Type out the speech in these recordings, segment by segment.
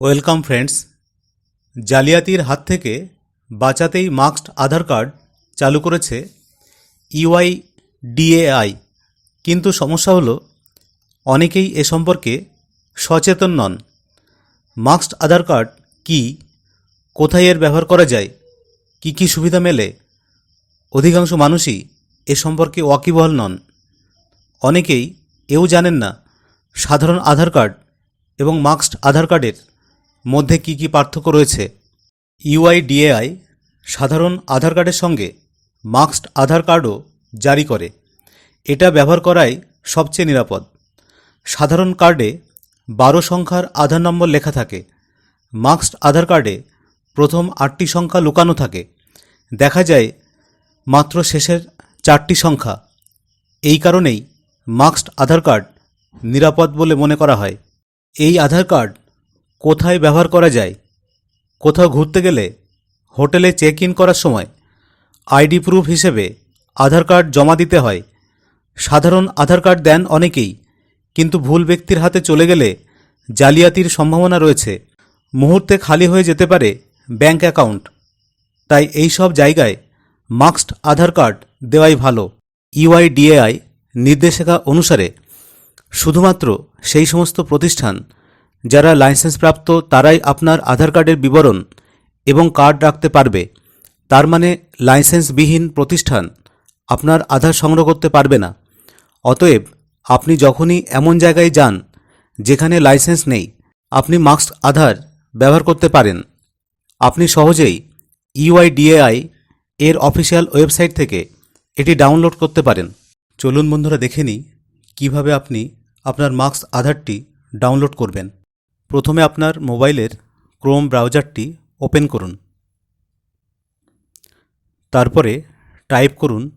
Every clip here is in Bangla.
ওয়েলকাম ফ্রেন্ডস, জালিয়াতির হাত থেকে বাঁচাতেই মাস্কড আধার কার্ড চালু করেছে ইউআই ডিএআই কিন্তু সমস্যা হলো, অনেকেই এ সম্পর্কে সচেতন নন। মাস্কড আধার কার্ড কি, কোথায় এর ব্যবহার করা যায়, কি কি সুবিধা মেলে, অধিকাংশ মানুষই এ সম্পর্কে ওয়াকিবহাল নন। অনেকেই এও জানেন না, সাধারণ আধার কার্ড এবং মাস্কড আধার কার্ডের মধ্যে কি কি পার্থক্য রয়েছে? ইউআইডিএআই সাধারণ আধার কার্ডের সঙ্গে মাস্কড আধার কার্ডও জারি করে। এটা ব্যবহার করাই সবচেয়ে নিরাপদ। সাধারণ কার্ডে বারো সংখ্যার আধার নম্বর লেখা থাকে। মাস্কড আধার কার্ডে প্রথম আটটি সংখ্যা লুকানো থাকে। দেখা যায় মাত্র শেষের চারটি সংখ্যা। এই কারণেই মাস্কড আধার কার্ড নিরাপদ বলে মনে করা হয়। এই আধার কার্ড কোথায় ব্যবহার করা যায়, কোথাও ঘুরতে গেলে হোটেলে চেক ইন করার সময় আইডি প্রুফ হিসেবে আধার কার্ড জমা দিতে হয়। সাধারণ আধার কার্ড দেন অনেকেই, কিন্তু ভুল ব্যক্তির হাতে চলে গেলে জালিয়াতির সম্ভাবনা রয়েছে। মুহূর্তে খালি হয়ে যেতে পারে ব্যাংক অ্যাকাউন্ট। তাই এই সব জায়গায় মাস্কড আধার কার্ড দেওয়াই ভালো। ইউআইডিএআই নির্দেশিকা অনুসারে শুধুমাত্র সেই সমস্ত প্রতিষ্ঠান যারা লাইসেন্সপ্রাপ্ত তারাই আপনার আধার কার্ডের বিবরণ এবং কার্ড রাখতে পারবে। তার মানে লাইসেন্সবিহীন প্রতিষ্ঠান আপনার আধার সংগ্রহ করতে পারবে না। অতএব আপনি যখনই এমন জায়গায় যান যেখানে লাইসেন্স নেই, আপনি মাস্ক আধার ব্যবহার করতে পারেন। আপনি সহজেই ইউআইডিএআই এর অফিসিয়াল ওয়েবসাইট থেকে এটি ডাউনলোড করতে পারেন। চলুন বন্ধুরা দেখে নিই কীভাবে আপনি আপনার মার্কস আধারটি ডাউনলোড করবেন। প্রথমে আপনার মোবাইলের ক্রোম ব্রাউজারটি ওপেন করুন। তারপরে টাইপ করুন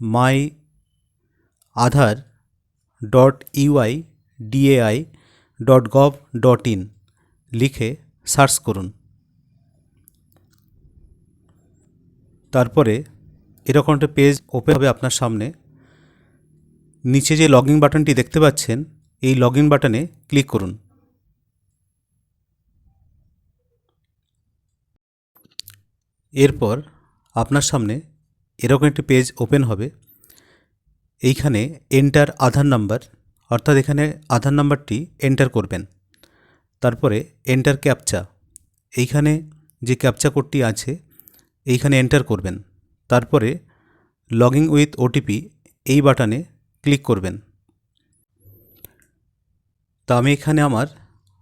my Aadhaar dot UI DAI dot gov dot in লিখে সার্চ করুন। তারপরে এরকম একটা পেজ ওপেন হবে আপনার সামনে। নিচে যে লগইন বাটনটি দেখতে পাচ্ছেন, এই লগইন বাটনে ক্লিক করুন। এরপর আপনার সামনে এরকম একটি পেজ ওপেন হবে। এইখানে এন্টার আধার নাম্বার অর্থাৎ এখানে আধার নাম্বারটি এন্টার করবেন। তারপরে এন্টার ক্যাপচা এইখানে যে ক্যাপচা কোডটি আছে, এইখানে এন্টার করবেন। তারপরে লগইন উইথ ওটিপি এই বাটনে ক্লিক করবেন। তা আমি এখানে আমার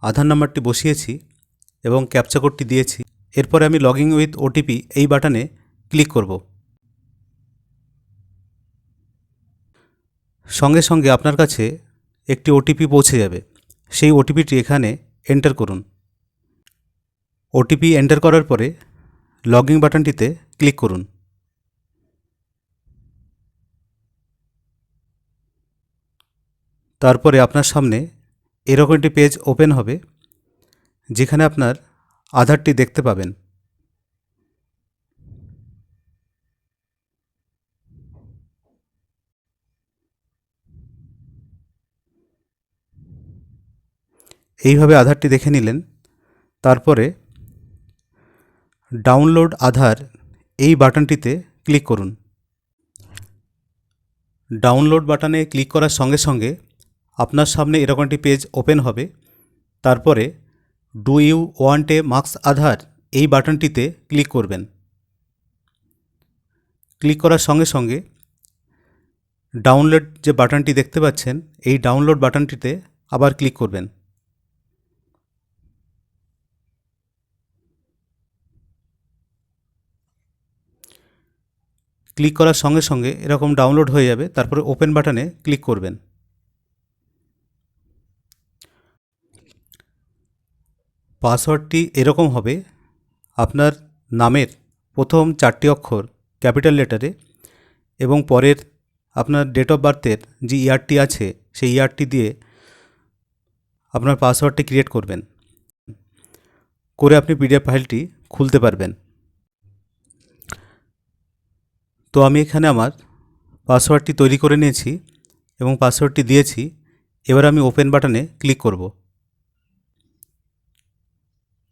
আধার নাম্বারটি বসিয়েছি এবং ক্যাপচা কোডটি দিয়েছি। এরপরে আমি লগইন উইথ ওটিপি এই বাটনে ক্লিক করব। সঙ্গে সঙ্গে আপনার কাছে একটি ওটিপি পৌঁছে যাবে। সেই ওটিপিটি এখানে এন্টার করুন। ওটিপি এন্টার করার পরে লগইন বাটনটিতে ক্লিক করুন। তারপরে আপনার সামনে এরকম একটি পেজ ওপেন হবে, যেখানে আপনার আধারটি দেখতে পাবেন। এইভাবে আধারটি দেখে নিলেন, তারপরে ডাউনলোড আধার এই বাটনটিতে ক্লিক করুন। ডাউনলোড বাটনে ক্লিক করার সঙ্গে সঙ্গে আপনার সামনে এরকম একটি পেজ ওপেন হবে, তারপরে do you want a masked Aadhaar এই বাটনটিতে ক্লিক করবেন। ক্লিক করার সঙ্গে সঙ্গে ডাউনলোড যে বাটনটি দেখতে পাচ্ছেন, এই ডাউনলোড বাটনটিতে আবার ক্লিক করবেন। ক্লিক করার সঙ্গে সঙ্গে এরকম ডাউনলোড হয়ে যাবে, তারপরে ওপেন বাটনে ক্লিক করবেন। পাসওয়ার্ডটি এরকম হবে। আপনার নামের প্রথম চারটি অক্ষর ক্যাপিটাল লেটারে এবং পরের আপনার ডেট অফ বার্থের যে ইয়ারটি আছে, সেই ইয়ারটি দিয়ে আপনার পাসওয়ার্ডটি ক্রিয়েট করবেন। করে আপনি পিডিএফ ফাইলটি খুলতে পারবেন। তো আমি এখানে আমার পাসওয়ার্ডটি তৈরি করে নিয়েছি এবং পাসওয়ার্ডটি দিয়েছি। এবার আমি ওপেন বাটনে ক্লিক করব।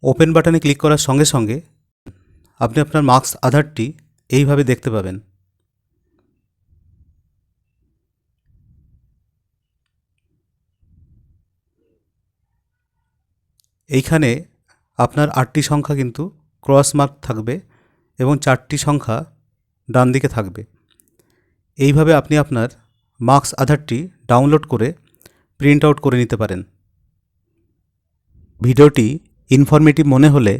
ওপেন বাটনে ক্লিক করার সঙ্গে সঙ্গে আপনি আপনার মার্কস আধারটি এইভাবে দেখতে পাবেন। এইখানে আপনার আটটি সংখ্যা কিন্তু ক্রস মার্ক থাকবে এবং চারটি সংখ্যা ডান দিকে থাকবে। এইভাবে আপনি আপনার মার্কস আধারটি ডাউনলোড করে প্রিন্ট আউট করে নিতে পারেন। ভিডিওটি ইনফরমেটিভ মনে হলে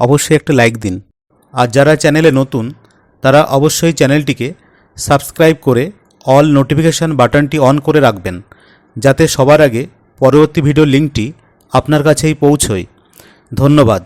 অবশ্যই একটা লাইক দিন। আর যারা চ্যানেলে নতুন, তারা অবশ্যই চ্যানেলটিকে সাবস্ক্রাইব করে অল নোটিফিকেশান বাটনটি অন করে রাখবেন, যাতে সবার আগে পরবর্তী ভিডিও লিঙ্কটি আপনার কাছেই পৌঁছয়। ধন্যবাদ।